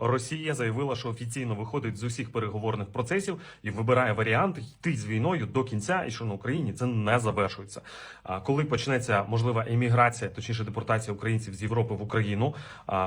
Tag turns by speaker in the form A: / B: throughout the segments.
A: Росія заявила, що офіційно виходить з усіх переговорних процесів і вибирає варіант йти з війною до кінця, і що на Україні це не завершується. Коли почнеться можлива еміграція, точніше депортація українців з Європи в Україну,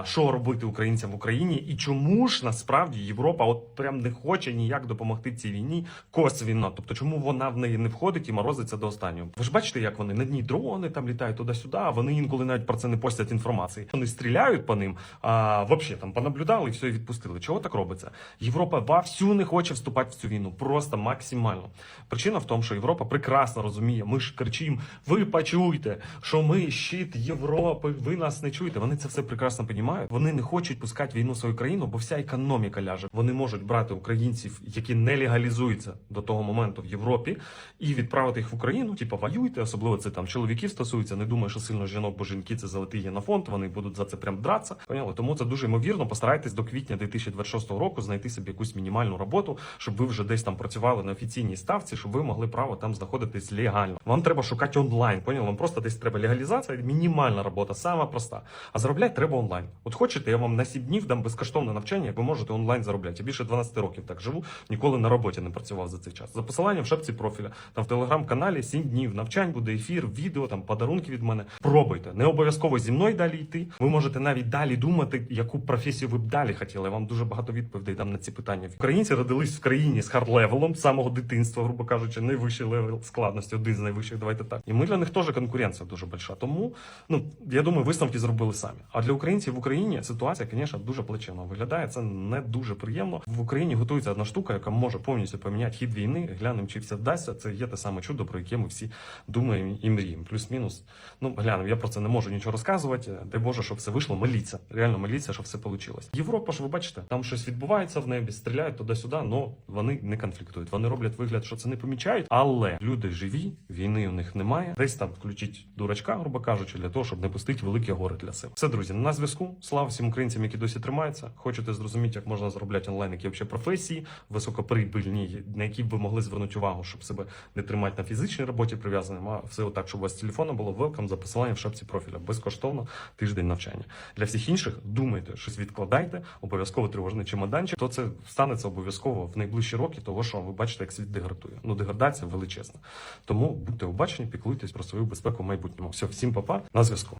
A: що робити українцям в Україні, і чому ж насправді Європа от прям не хоче ніяк допомогти цій війні косвінно? Тобто, чому вона в неї не входить і морозиться до останнього? Ви ж бачите, як вони на дні дрони там літають туди-сюди, а вони інколи навіть про це не постять інформації. Вони стріляють по ним, а взагалі там понаблюдали все і відпустили. Чого так робиться? Європа вовсю не хоче вступати в цю війну, просто максимально. Причина в тому, що Європа прекрасно розуміє. Ми ж кричимо: ви почуйте, що ми щит Європи, ви нас не чуєте. Вони це все прекрасно розуміють. Вони не хочуть пускати війну в свою країну, бо вся економіка ляже. Вони можуть брати українців, які не легалізуються до того моменту в Європі, і відправити їх в Україну. Типу, воюйте, особливо це там чоловіків стосується. Не думаю, що сильно жінок, бо жінки це золотий на фонд. Вони будуть за це прям дратися. Поняли? Тому це дуже ймовірно. Постарайтесь до квітня 2026 року знайти собі якусь мінімальну роботу, щоб ви вже десь там працювали на офіційній ставці, щоб ви могли право там знаходитись легально. Вам треба шукати онлайн. Поняли? Вам просто десь треба легалізація, мінімальна робота, сама проста. А заробляти треба онлайн. От хочете, я вам на 7 днів дам безкоштовне навчання, як ви можете онлайн заробляти. Я більше 12 років так живу, ніколи на роботі не працював за цей час. За посиланням в шапці профіля, там в телеграм-каналі 7 днів навчань, буде ефір, відео, там подарунки від мене. Пробуйте. Не обов'язково зі мною далі йти. Ви можете навіть далі думати, яку професію ви б далі хотіли. Я вам дуже багато відповідей дам на ці питання. Українці родились в країні з хард-левелом з самого дитинства, грубо кажучи, найвищий левел складності, один з найвищих. Давайте так. І ми для них теж конкуренція дуже большая. Тому ну я думаю, висновки зробили самі. А для українців в Україні ситуація, звісно, дуже плачевно виглядає. Це не дуже приємно. В Україні готується одна штука, яка може повністю поміняти хід війни. Глянемо, чи все вдасться. Це є те саме чудо, про яке ми всі думаємо і мріємо. Плюс-мінус. Ну глянемо, я про це не можу нічого розказувати. Дай Боже, щоб все вийшло. Моліться. Реально моліться, щоб все вийшло. Європа ж ви бачите, там щось відбувається в небі, стріляють туди-сюди, але вони не конфліктують. Вони роблять вигляд, що це не помічають. Але люди живі, війни у них немає. Десь там включіть дурачка, грубо кажучи, для того, щоб не пустити великі гори для себе. Все, друзі, на зв'язку. Слава всім українцям, які досі тримаються. Хочете зрозуміти, як можна заробляти онлайн, які взагалі професії високоприбильні, на які б ви могли звернути увагу, щоб себе не тримати на фізичній роботі прив'язаним, а все отак, щоб у вас телефону було велкам за посиланням в шапці профіля. Безкоштовно тиждень навчання. Для всіх інших думайте, щось відкладайте, обов'язково тривожний чемоданчик. То це станеться обов'язково в найближчі роки, того що ви бачите, як світ деградує. Ну деградація величезна. Тому будьте обачені, піклуйтесь про свою безпеку в майбутньому. Все, всім папа, на зв'язку.